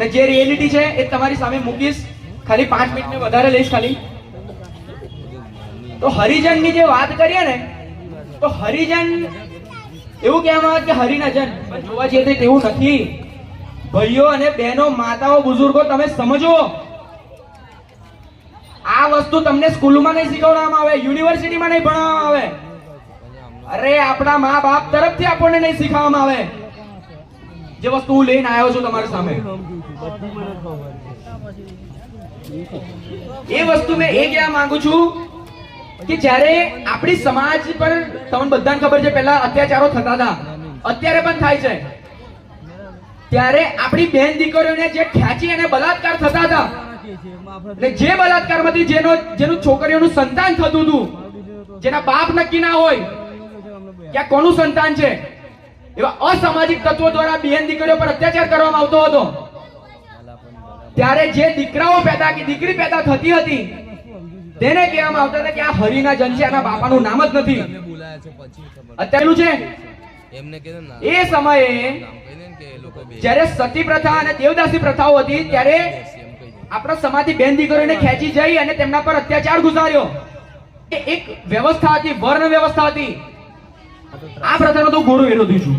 ને જે રિયાલિટી છે, એ તમારી સામે મૂકીશ. ખાલી પાંચ મિનિટ વધારે લઈશ ખાલી. તો હરિજનની જે વાત કરીએ ને, તો હરિજન એવું કહેવામાં આવે કે હરિના જન પણ જોવા જઈએ તો તેવું નથી. ભાઈઓ અને બહેનો, માતાઓ, બુઝુર્ગો, તમે સમજો. આ વસ્તુ તમને સ્કૂલમાં નહીં શીખવવામાં આવે, યુનિવર્સિટીમાં નહીં ભણાવવામાં આવે. અરે, આપણા મા બાપ તરફથી આપણને નહીં શીખવવામાં આવે. જે વસ્તુ હું લઈને આવ્યો છું તમારી સામે. એ વસ્તુ મેં એ કહેવા માંગુ છું કે જ્યારે આપણી સમાજ પર તમને બધાને ખબર છે, પહેલા અત્યાચારો થતા હતા. અત્યારે પણ થાય છે. ત્યારે આપણી બેન દીકરીઓને જે ખેંચી અને બલાત્કાર થતા હતા ને જે બલાત્કારમાંથી જેનો જેનું છોકરીઓનું સંતાન થતું હતું, જેના બાપ નક્કી ના હોય કે કોનું સંતાન છે? એવા અસામાજિક તત્વો દ્વારા બેન દીકરીઓ પર અત્યાચાર કરવામાં આવતો હતો. ત્યારે જે દીકરાઓ પેદા કે દીકરી પેદા થતી હતી તેને કહેવામાં આવતા હતા કે આ હરિના જન છે બાપાનું નામ જ નથી. છે અત્યારનું છે. એ સમયે જ્યારે સતી પ્રથા અને દેવદાસી પ્રથાઓ હતી ત્યારે આપણા સમાજની બેન દીકરીઓને ખેંચી જઈ અને તેમના પર અત્યાચાર ગુજાર્યો. એક વ્યવસ્થા હતી વર્ણ વ્યવસ્થા હતી. આ પ્રથાનો તો ઘોડો વિરોધી છું